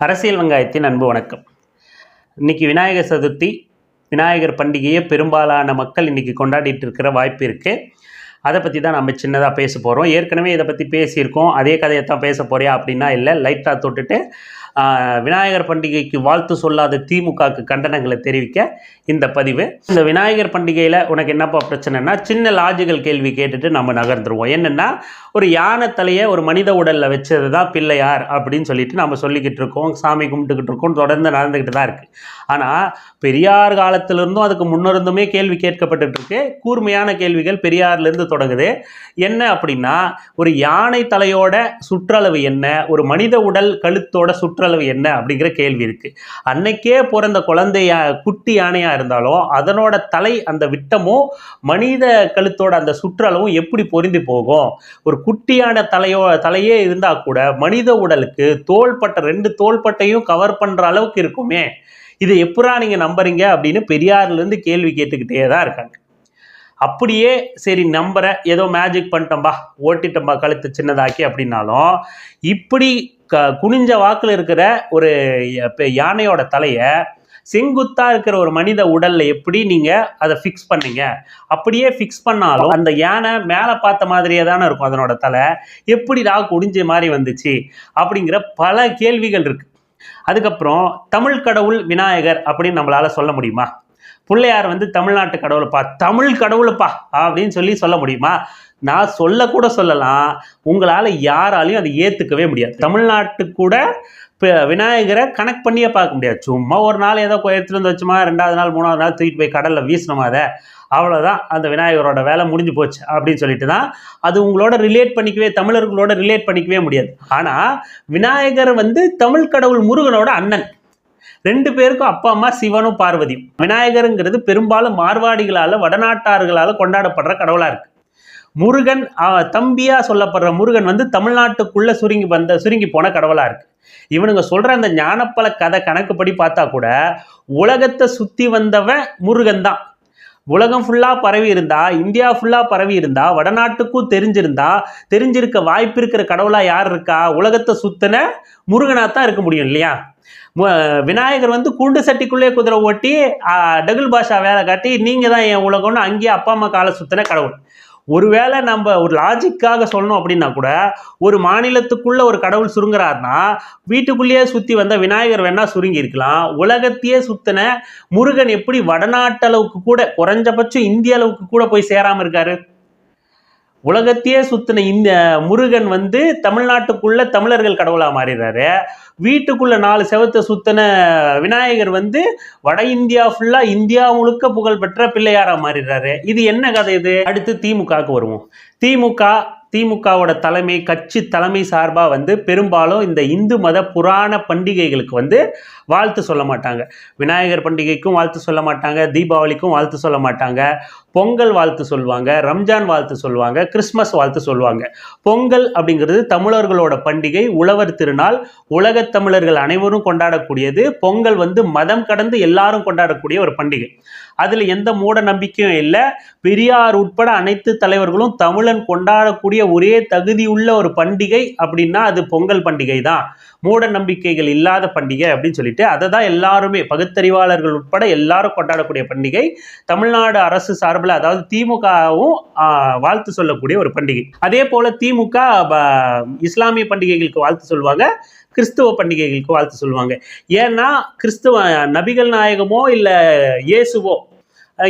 அரசியல் வெங்காயத்தின் அன்பு வணக்கம். இன்னைக்கு விநாயகர் சதுர்த்தி விநாயகர் பண்டிகையை பெரும்பாலான மக்கள் இன்றைக்கி கொண்டாடிட்டு இருக்கிற வாய்ப்பு இருக்குது அதை பற்றி தான் நம்ம சின்னதாக பேச போகிறோம் ஏற்கனவே இதை பற்றி பேசியிருக்கோம். அதே கதையை தான் பேச போறியா அப்படின்னா இல்லை லைட்டாக தொட்டுட்டு விநாயகர் பண்டிகைக்கு வாழ்த்து சொல்லாத திமுகவுக்கு கண்டனங்களை தெரிவிக்க இந்த பதிவு. இந்த விநாயகர் பண்டிகையில் உனக்கு என்னப்பா பிரச்சனைனா சின்ன லாஜிக்கல் கேள்வி கேட்டுட்டு நம்ம நகர்ந்துருவோம். என்னென்னா ஒரு யானை தலையை ஒரு மனித உடலில் வச்சது தான் பிள்ளையார் அப்படின்னு சொல்லிட்டு நம்ம சொல்லிக்கிட்டு இருக்கோம் சாமி கும்பிட்டுக்கிட்டு இருக்கோம் தொடர்ந்து நடந்துக்கிட்டு தான் இருக்குது ஆனால் பெரியார் காலத்திலிருந்தும் அதுக்கு முன்னிருந்துமே கேள்வி கேட்கப்பட்டுட்டு இருக்கு. கூர்மையான கேள்விகள் பெரியார்லேருந்து தொடங்குது. என்ன அப்படின்னா ஒரு யானை தலையோட சுற்றளவு என்ன? ஒரு மனித உடல் கழுத்தோட சுற்றளவு என்ன அப்படிங்கிற கேள்வி இருக்கு. அன்னைக்கே பிறந்த குழந்தையா குட்டி யானையா இருந்தாலும் அதனோட தலை அந்த விட்டமும் மனித கழுத்தோட அந்த சுற்றளவும் எப்படி பொருந்தி போகும்? ஒரு குட்டியான தலையோ தலையே இருந்தா கூட மனித உடலுக்கு தோள்பட்டை ரெண்டு தோள்பட்டையும் கவர் பண்ற அளவுக்கு இருக்குமே. இதை எப்படா நீங்க நம்புறீங்க அப்படின்னு பெரியார்ல இருந்து கேள்வி கேட்டுக்கிட்டே தான் இருக்காங்க. அப்படியே சரி நம்புற ஏதோ மேஜிக் பண்ணிட்டோம்பா ஓட்டிட்டோம்பா கழுத்து சின்னதாக்கி அப்படின்னாலும் இப்படி க குனிஞ்ச வாக்கில் இருக்கிற ஒரு பெ- யானையோட தலையை செங்குத்தாக இருக்கிற ஒரு மனித உடலில் எப்படி நீங்கள் அதை ஃபிக்ஸ் பண்ணீங்க? அப்படியே ஃபிக்ஸ் பண்ணாலும் அந்த யானை மேலே பார்த்த மாதிரியே தானே இருக்கும் அதனோட தலை. எப்படிடா குடிஞ்ச மாதிரி வந்துச்சு? அப்படிங்கிற பல கேள்விகள் இருக்குது அதுக்கப்புறம் தமிழ் கடவுள் விநாயகர் அப்படின்னு நம்மளால் சொல்ல முடியுமா? பிள்ளையார் வந்து தமிழ்நாட்டு கடவுளைப்பா. தமிழ் கடவுளைப்பா அப்படின்னு சொல்லி சொல்ல முடியுமா? நான் சொல்லக்கூட சொல்லலாம். உங்களால் யாராலையும் அதை ஏற்றுக்கவே முடியாது. தமிழ்நாட்டு கூட இப்போ விநாயகரை கனெக்ட் பண்ணியே பார்க்க முடியாது. சும்மா ஒரு நாள் ஏதோ எடுத்துகிட்டு வந்து வச்சுமா ரெண்டாவது நாள் மூணாவது நாள் தூக்கிட்டு போய் கடலில் வீசினோமா அதை? அவ்வளோதான் அந்த விநாயகரோட வேலை முடிஞ்சு போச்சு அப்படின்னு சொல்லிட்டு தான் அது உங்களோட ரிலேட் பண்ணிக்கவே தமிழர்களோட ரிலேட் பண்ணிக்கவே முடியாது. ஆனால் விநாயகர் வந்து தமிழ் கடவுள் முருகனோட அண்ணன். ரெண்டு பேருக்கும் அப்பா அம்மா சிவனும் பார்வதியும். விநாயகருங்கிறது பெரும்பாலும் மார்வாடிகளால் வடநாட்டார்களால் கொண்டாடப்படுற கடவுளாக இருக்கு. முருகன் தம்பியாக சொல்லப்படுற முருகன் வந்து தமிழ்நாட்டுக்குள்ளே சுருங்கி வந்த சுருங்கி போன கடவுளாக இருக்கு. இவனுங்க சொல்கிற அந்த ஞானப்பழ கதை கணக்குப்படி பார்த்தா கூட உலகத்தை சுற்றி வந்தவன் முருகன் தான். உலகம் ஃபுல்லாக பரவி இருந்தா இந்தியா ஃபுல்லாக பரவி இருந்தா வடநாட்டுக்கும் தெரிஞ்சிருந்தா தெரிஞ்சிருக்க வாய்ப்பு இருக்கிற கடவுளாக யார் இருக்கா? உலகத்தை சுத்தின முருகனாக தான் இருக்க முடியும் இல்லையா? விநாயகர் வந்து குண்டு சட்டிக்குள்ளே குதிரை ஓட்டி டகுல் பாஷா வேலை காட்டி நீங்கள் தான் என் உலகம்னு அங்கேயே அப்பா அம்மா காலை சுத்தின கடவுள். ஒருவேளை நம்ம ஒரு லாஜிக்காக சொல்லணும் அப்படின்னா கூட ஒரு மாநிலத்துக்குள்ள ஒரு கடவுள் சுருங்குறாருன்னா வீட்டுக்குள்ளேயே சுற்றி வந்த விநாயகர் வேணா சுருங்கி இருக்கலாம். உலகத்தையே சுத்தின முருகன் எப்படி வடநாட்டளவுக்கு கூட குறைஞ்சபட்சம் இந்திய அளவுக்கு கூட போய் சேராமல் இருக்காரு? உலகத்தையே சுத்தின இந்த முருகன் வந்து தமிழ்நாட்டுக்குள்ள தமிழர்கள் கடவுளா மாறிடுறாரு. வீட்டுக்குள்ள நாலு செவத்தை சுத்தின விநாயகர் வந்து வட இந்தியா ஃபுல்லா இந்தியா முழுக்க புகழ்பெற்ற பிள்ளையாரா மாறிடுறாரு. இது என்ன கதை இது? அடுத்து திமுகவுக்கு வருவோம். திமுக திமுகவோட தலைமை கட்சி தலைமை சார்பாக வந்து பெரும்பாலும் இந்த இந்து மத புராண பண்டிகைகளுக்கு வந்து வாழ்த்து சொல்ல மாட்டாங்க. விநாயகர் பண்டிகைக்கும் வாழ்த்து சொல்ல மாட்டாங்க தீபாவளிக்கும் வாழ்த்து சொல்ல மாட்டாங்க. பொங்கல் வாழ்த்து சொல்லுவாங்க ரம்ஜான் வாழ்த்து சொல்லுவாங்க கிறிஸ்மஸ் வாழ்த்து சொல்லுவாங்க. பொங்கல் அப்படிங்கிறது தமிழர்களோட பண்டிகை உழவர் திருநாள் உலகத் தமிழர்கள் அனைவரும் கொண்டாடக்கூடியது. பொங்கல் வந்து மதம் கடந்து எல்லாரும் கொண்டாடக்கூடிய ஒரு பண்டிகை. அதில் எந்த மூட நம்பிக்கையும் இல்லை. பெரியார் உட்பட அனைத்து தலைவர்களும் தமிழன் கொண்டாடக்கூடிய ஒரே தகுதியுள்ள ஒரு பண்டிகை அப்படின்னா அது பொங்கல் பண்டிகை தான். மூட நம்பிக்கைகள் இல்லாத பண்டிகை அப்படின்னு சொல்லிட்டு அதை தான் எல்லாருமே பகுத்தறிவாளர்கள் உட்பட எல்லாரும் கொண்டாடக்கூடிய பண்டிகை. தமிழ்நாடு அரசு சார்பில் அதாவது திமுகவும் வாழ்த்து சொல்லக்கூடிய ஒரு பண்டிகை. அதே போல திமுக ப- இஸ்லாமிய பண்டிகைகளுக்கு வாழ்த்து சொல்லுவாங்க. கிறிஸ்துவ பண்டிகைகளுக்கு வாழ்த்து சொல்லுவாங்க. ஏன்னா கிறிஸ்துவ நபிகள் நாயகமோ இல்லை இயேசுவோ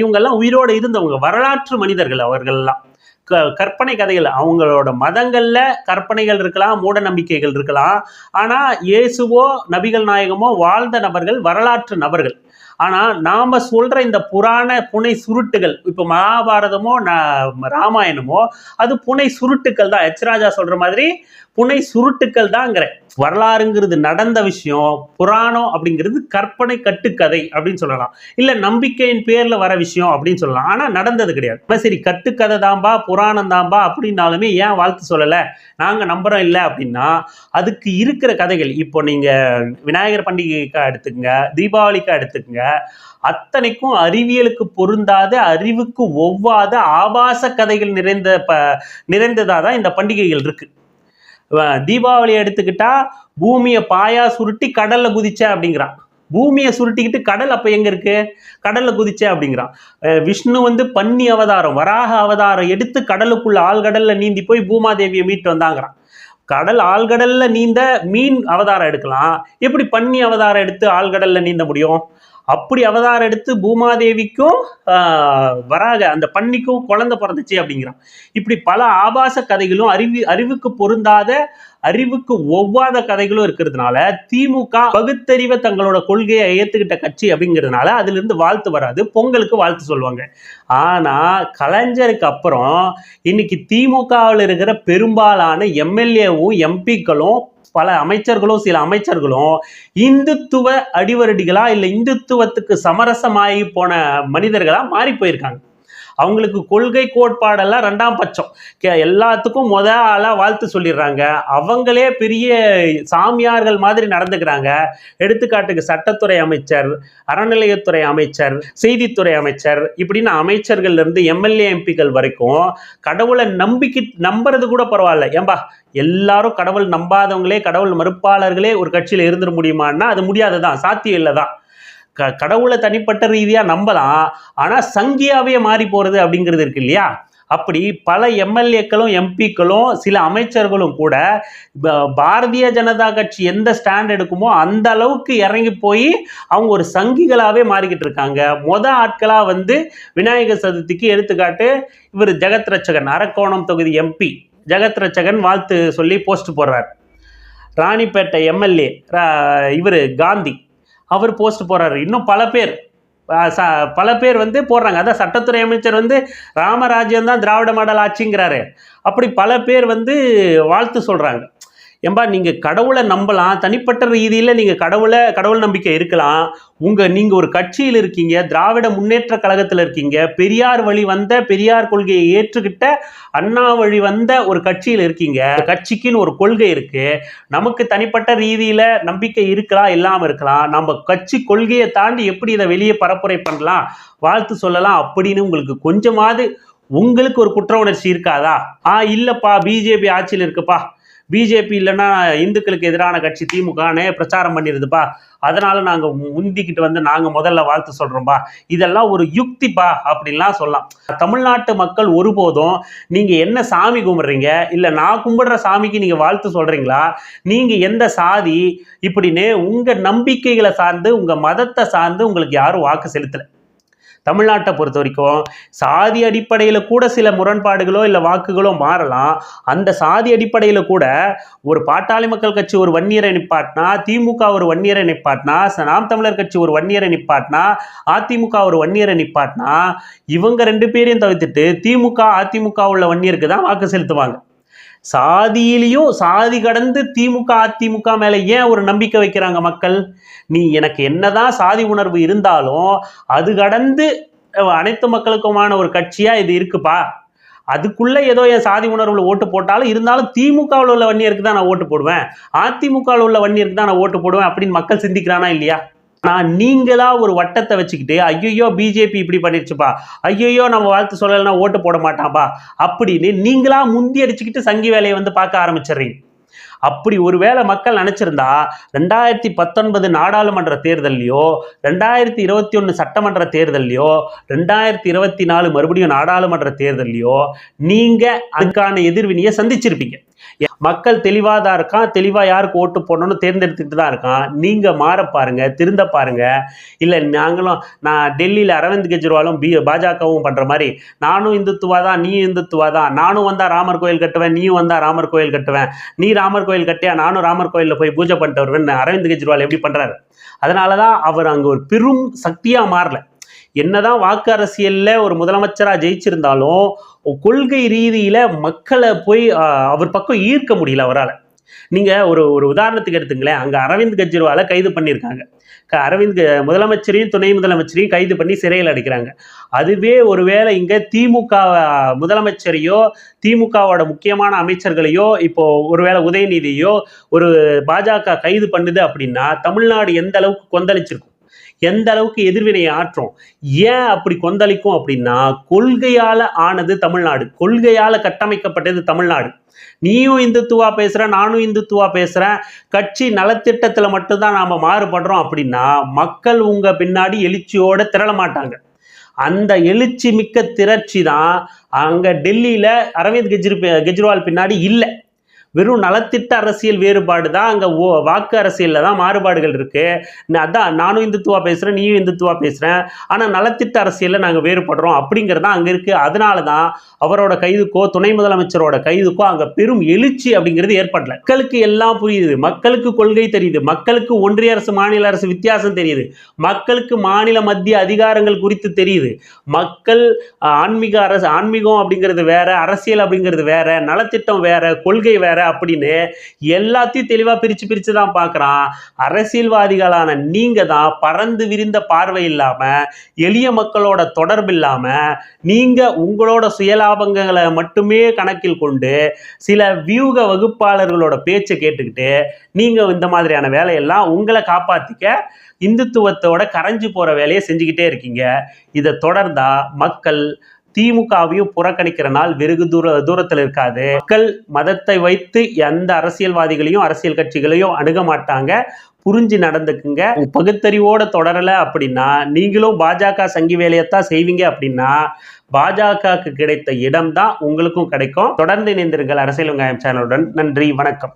இவங்கெல்லாம் உயிரோடு இருந்தவங்க வரலாற்று மனிதர்கள் அவர்கள்லாம். க கற்பனை கதைகள் அவங்களோட மதங்களில் கற்பனைகள் இருக்கலாம் மூட நம்பிக்கைகள் இருக்கலாம். ஆனால் இயேசுவோ நபிகள் நாயகமோ வாழ்ந்த நபர்கள் வரலாற்று நபர்கள். ஆனால் நாம் சொல்கிற இந்த புராண புனை சுருட்டுகள் இப்போ மகாபாரதமோ ராமாயணமோ அது புனை சுருட்டுக்கள் தான். எச் சொல்கிற மாதிரி புனை சுருட்டுக்கள் தாங்கிறேன் வரலாறுங்கிறது நடந்த விஷயம் புராணம் அப்படிங்கிறது கற்பனை கட்டுக்கதை அப்படின்னு சொல்லலாம். இல்லை நம்பிக்கையின் பேரில் வர விஷயம் அப்படின்னு சொல்லலாம். ஆனால் நடந்தது கிடையாது. சரி கட்டுக்கதை தான்பா புராணம் தான்பா அப்படின்னாலுமே ஏன் வாழ்த்து சொல்லலை? நாங்கள் நம்புகிறோம் இல்லை அப்படின்னா அதுக்கு இருக்கிற கதைகள். இப்போ நீங்கள் விநாயகர் பண்டிகைக்கா எடுத்துக்கங்க தீபாவளிக்கா எடுத்துக்கங்க அத்தனைக்கும் அறிவியலுக்கு பொருந்தாத அறிவுக்கு ஒவ்வாத ஆபாச கதைகள் நிறைந்த ப நிறைந்ததாக தான் இந்த பண்டிகைகள் இருக்கு. தீபாவளியை தீபாவளி எடுத்துக்கிட்டா பூமியை பாயா சுருட்டி கடலில் குதிச்ச அப்படிங்கிறான். பூமியை சுருட்டிக்கிட்டு கடல் அப்போ எங்க இருக்கு? கடலில் குதிச்ச அப்படிங்கிறான். விஷ்ணு வந்து பன்னி அவதாரம் வராக அவதாரம் எடுத்து கடலுக்குள்ள ஆழ்கடல்ல நீந்தி போய் பூமாதேவியை மீட்டு வந்தாங்கிறான். கடல் ஆழ்கடல்ல நீந்த மீன் அவதாரம் எடுக்கலாம். எப்படி பன்னி அவதாரம் எடுத்து ஆழ்கடல்ல நீந்த முடியும்? அப்படி அவதாரம் எடுத்து பூமாதேவிக்கும் வராக அந்த பன்னிக்கும் குழந்தை பிறந்துச்சு அப்படிங்கிறான். இப்படி பல ஆபாச கதைகளும் அறிவு அறிவுக்கு பொருந்தாத அறிவுக்கு ஒவ்வாத கதைகளும் இருக்கிறதுனால திமுக பகுத்தறிவை தங்களோட கொள்கையை ஏத்துக்கிட்ட கட்சி அப்படிங்கிறதுனால அதுல இருந்து வாழ்த்து வராது பொங்கலுக்கு வாழ்த்து சொல்லுவாங்க. ஆனா கலைஞருக்கு அப்புறம் இன்னைக்கு திமுகவில் இருக்கிற பெரும்பாலான எம்எல்ஏவும் எம்பிக்களும் பல அமைச்சர்களும் சில அமைச்சர்களும் இந்துத்துவ அடிவருடிகளா இல்லை இந்துத்துவத்துக்கு சமரசமாகி போன மனிதர்களா மாறி போயிருக்காங்க. அவங்களுக்கு கொள்கை கோட்பாடெல்லாம் ரெண்டாம் பட்சம். கே- எல்லாத்துக்கும் முத ஆளாக வாழ்த்து சொல்லிடுறாங்க. அவங்களே பெரிய சாமியார்கள் மாதிரி நடந்துக்கிறாங்க. எடுத்துக்காட்டுக்கு சட்டத்துறை அமைச்சர் அறநிலையத்துறை அமைச்சர் செய்தித்துறை அமைச்சர் இப்படின்னு அமைச்சர்கள்லேருந்து எம்எல்ஏ எம்பிக்கள் வரைக்கும் கடவுளை நம்பிக்கை நம்புறது கூட பரவாயில்ல. ஏம்பா எல்லாரும் கடவுள் நம்பாதவங்களே கடவுள் மறுப்பாளர்களே ஒரு கட்சியில் இருந்துட முடியுமான்னா அது முடியாதுதான் சாத்தியம் இல்லை தான் க கடவுளை தனிப்பட்ட ரீதியாக நம்பலாம். ஆனால் சங்கியாவே மாறி போகிறது அப்படிங்கிறது இருக்கு இல்லையா? அப்படி பல எம்எல்ஏக்களும் எம்பிக்களும் சில அமைச்சர்களும் கூட பாரதிய ஜனதா கட்சி எந்த ஸ்டாண்ட் எடுக்குமோ அந்த அளவுக்கு இறங்கி போய் அவங்க ஒரு சங்கிகளாகவே மாறிக்கிட்டு இருக்காங்க. மொத ஆட்களாக வந்து விநாயகர் சதுர்த்திக்கு எடுத்துக்காட்டு இவர் ஜெகத் ரட்சகன் அரக்கோணம் தொகுதி எம்பி. ஜெகத் ரட்சகன் வாழ்த்து சொல்லி போஸ்ட் போடுறார். ராணிப்பேட்டை எம்எல்ஏ இவர் காந்தி. அவர் போஸ்ட் போடுறாரு இன்னும் பல பேர் ச- பல பேர் வந்து போடுறாங்க. அதான் சட்டத்துறை அமைச்சர் வந்து ராமராஜ்யம் தான் திராவிட மாடல் ஆட்சிங்கிறாரு. அப்படி பல பேர் வந்து வாழ்த்து சொல்கிறாங்க ஏம்பா நீங்கள் கடவுளை நம்பலாம். தனிப்பட்ட ரீதியில் நீங்கள் கடவுளை கடவுள் நம்பிக்கை இருக்கலாம். உங்கள் நீங்கள் ஒரு கட்சியில் இருக்கீங்க திராவிட முன்னேற்ற கழகத்தில் இருக்கீங்க பெரியார் வழி வந்த பெரியார் கொள்கையை ஏற்றுக்கிட்ட அண்ணா வழி வந்த ஒரு கட்சியில் இருக்கீங்க. கட்சிக்குன்னு ஒரு கொள்கை இருக்குது நமக்கு தனிப்பட்ட ரீதியில் நம்பிக்கை இருக்கலாம் இல்லாமல் இருக்கலாம். நம்ம கட்சி கொள்கையை தாண்டி எப்படி இதை வெளியே பரப்புரை பண்ணலாம் வாழ்த்து சொல்லலாம் அப்படின்னு உங்களுக்கு கொஞ்சமாவது உங்களுக்கு ஒரு குற்ற உணர்ச்சி இருக்காதா? ஆ இல்லைப்பா பிஜேபி ஆட்சியில் இருக்குப்பா. பிஜேபி இல்லைன்னா இந்துக்களுக்கு எதிரான கட்சி திமுகனே பிரச்சாரம் பண்ணிடுதுப்பா அதனால நாங்கள் முந்திக்கிட்டு வந்து நாங்கள் முதல்ல வாழ்த்து சொல்கிறோம்ப்பா இதெல்லாம் ஒரு யுக்திப்பா அப்படின்லாம் சொல்லலாம். தமிழ்நாட்டு மக்கள் ஒருபோதும் நீங்கள் என்ன சாமி கும்பிட்றீங்க இல்லை நான் கும்பிடுற சாமிக்கு நீங்கள் வாழ்த்து சொல்கிறீங்களா நீங்கள் எந்த சாதி? இப்படின்னு உங்கள் நம்பிக்கைகளை சார்ந்து உங்கள் மதத்தை சார்ந்து உங்களுக்கு யாரும் வாக்கு செலுத்தலை. தமிழ்நாட்டை பொறுத்த வரைக்கும் சாதி அடிப்படையில் கூட சில முரண்பாடுகளோ இல்லை வாக்குகளோ மாறலாம். அந்த சாதி அடிப்படையில் கூட ஒரு பாட்டாளி மக்கள் கட்சி ஒரு வன்னியரை நிப்பாட்டினா திமுக ஒரு வன்னியரை நிப்பாட்டினா நாம் தமிழர் கட்சி ஒரு வன்னியரை நிப்பாட்டினா அதிமுக ஒரு வன்னியரை நிப்பாட்டினா இவங்க ரெண்டு பேரையும் தவிர்த்துட்டு திமுக அதிமுக உள்ள வன்னியருக்கு தான் வாக்கு செலுத்துவாங்க. சாதியிலையும் சாதி கடந்து திமுக அதிமுக மேலே ஏன் ஒரு நம்பிக்கை வைக்கிறாங்க மக்கள்? நீ எனக்கு என்னதான் சாதி உணர்வு இருந்தாலும் அது கடந்து அனைத்து மக்களுக்குமான ஒரு கட்சியாக இது இருக்குப்பா. அதுக்குள்ளே ஏதோ என் சாதி உணர்வில் ஓட்டு போட்டாலும் இருந்தாலும் திமுகவில் உள்ள வன்னியருக்கு தான் நான் ஓட்டு போடுவேன். அதிமுகவில் உள்ள வன்னியருக்கு தான் நான் ஓட்டு போடுவேன் அப்படின்னு மக்கள் சிந்திக்கிறானா இல்லையா? ஆனால் நீங்களா ஒரு வட்டத்தை வச்சுக்கிட்டு ஐயோ பிஜேபி இப்படி பண்ணிருச்சுப்பா ஐயோ நம்ம வாழ்த்து சொல்லலைன்னா ஓட்டு போட மாட்டான்பா அப்படின்னு நீங்களா முந்தி அடிச்சுக்கிட்டு சங்கி வேலையை வந்து பார்க்க ஆரம்பிச்சிடுறீங்க. அப்படி ஒருவேளை மக்கள் நினைச்சிருந்தா ரெண்டாயிரத்தி பத்தொன்பது நாடாளுமன்ற தேர்தல்லையோ ரெண்டாயிரத்தி இருபத்தி ஒன்று சட்டமன்ற தேர்தல்லையோ ரெண்டாயிரத்தி இருபத்தி நாலு மறுபடியும் நாடாளுமன்ற தேர்தல்லையோ நீங்கள் அதுக்கான எதிர்வினையை சந்திச்சிருப்பீங்க. மக்கள் தெளிவாக தான் இருக்கான்? தெளிவாக யாருக்கு ஓட்டு போடணும்னு தேர்ந்தெடுத்துக்கிட்டு தான் இருக்கான்? நீங்கள் மாற பாருங்க திருந்த பாருங்க. இல்லை நாங்களும் நான் டெல்லியில் அரவிந்த் கெஜ்ரிவாலும் பி பாஜகவும் பண்ணுற மாதிரி நானும் இந்துத்துவா தான் நீ இந்துத்துவா தான். நானும் வந்தால் ராமர் கோயில் கட்டுவேன் நீயும் வந்தால் ராமர் கோயில் கட்டுவேன். நீ ராமர் கோயில் கட்டியா நானும் ராமர் கோயிலில் போய் பூஜை பண்ணிட்டு வருவேன். அரவிந்த் கெஜ்ரிவால் எப்படி பண்ணுறாரு அதனால தான் அவர் அங்கே ஒரு பெரும் சக்தியாக மாறல. என்னதான் வாக்கு அரசியல்ல ஒரு முதலமைச்சரா ஜெயிச்சிருந்தாலும் கொள்கை ரீதியில மக்களை போய் அவர் பக்கம் ஈர்க்க முடியல அவரால். நீங்க ஒரு ஒரு உதாரணத்துக்கு எடுத்துங்களேன். அங்க அரவிந்த் கெஜ்ரிவாலை கைது பண்ணியிருக்காங்க. அரவிந்த் முதலமைச்சரையும் துணை முதலமைச்சரையும் கைது பண்ணி சிறையில் அடைக்கிறாங்க. அதுவே ஒருவேளை இங்க திமுக முதலமைச்சரையோ திமுகவோட முக்கியமான அமைச்சர்களையோ இப்போ ஒருவேளை உதயநிதியோ ஒரு பாஜக கைது பண்ணுது அப்படின்னா தமிழ்நாடு எந்த அளவுக்கு கொந்தளிச்சிருக்கும்? எந்த அளவுக்கு எதிர்வினை ஆற்றும்? ஏன் அப்படி கொந்தளிக்கும் அப்படின்னா கொள்கையால ஆனது தமிழ்நாடு. கொள்கையால கட்டமைக்கப்பட்டது தமிழ்நாடு. நீயும் இந்துத்துவா பேசுற நானும் இந்துத்துவா பேசுறேன் கட்சி நலத்திட்டத்துல மட்டும்தான் நாம மாறுபடுறோம் அப்படின்னா மக்கள் உங்க பின்னாடி எழுச்சியோட திரள மாட்டாங்க. அந்த எழுச்சி மிக்க திரட்சி தான் அங்க டெல்லியில அரவிந்த் கெஜ்ரி கெஜ்ரிவால் பின்னாடி இல்லை. வெறும் நலத்திட்ட அரசியல் வேறுபாடு தான் அங்கே ஓ வாக்கு அரசியலில் தான் மாறுபாடுகள் இருக்குது அதான் நானும் இந்துத்துவா பேசுகிறேன் நீயும் இந்துத்துவா பேசுகிறேன் ஆனால் நலத்திட்ட அரசியலில் நாங்கள் வேறுபடுறோம் அப்படிங்கிறது தான் அங்கே இருக்குது அதனால தான் அவரோட கைதுக்கோ துணை முதலமைச்சரோட கைதுக்கோ அங்கே பெரும் எழுச்சி அப்படிங்கிறது ஏற்படல. மக்களுக்கு எல்லாம் புரியுது. மக்களுக்கு கொள்கை தெரியுது. மக்களுக்கு ஒன்றிய அரசு மாநில அரசு வித்தியாசம் தெரியுது. மக்களுக்கு மாநில மத்திய அதிகாரங்கள் குறித்து தெரியுது. மக்கள் ஆன்மீக அரசு ஆன்மீகம் அப்படிங்கிறது வேற அரசியல் அப்படிங்கிறது வேற நலத்திட்டம் வேற கொள்கை வேற அப்படின்னு எல்லாத்தையும் தெளிவாக பிரித்து பிரித்து தான் பார்க்குறான். அரசியல்வாதிகளான நீங்கள் தான் பறந்து விரிந்த பார்வை இல்லாமல் எளிய மக்களோட தொடர்பு இல்லாமல் நீங்கள் உங்களோட சுயலாபங்களை மட்டுமே கணக்கில் கொண்டு சில வியூக வகுப்பாளர்களோட பேச்சை கேட்டுக்கிட்டு நீங்கள் இந்த மாதிரியான வேலையெல்லாம் உங்களை காப்பாற்றிக்க இந்துத்துவத்தோட கரைஞ்சு போகிற வேலையை செஞ்சுக்கிட்டே இருக்கீங்க. இதை தொடர்ந்தால் மக்கள் திமுகவையும் புறக்கணிக்கிற நாள் வெகு தூர தூரத்தில் இருக்காது. மக்கள் மதத்தை வைத்து எந்த அரசியல்வாதிகளையும் அரசியல் கட்சிகளையும் அணுக மாட்டாங்க. புரிஞ்சு நடந்துக்குங்க. பகுத்தறிவோட தொடரலை அப்படின்னா நீங்களும் பாஜக சங்கி வேலையத்தான் செய்வீங்க அப்படின்னா பாஜகவுக்கு கிடைத்த இடம் தான் உங்களுக்கும் கிடைக்கும். தொடர்ந்து இணைந்திருங்கள் அரசியல் வெங்காயம் சேனலுடன். நன்றி வணக்கம்.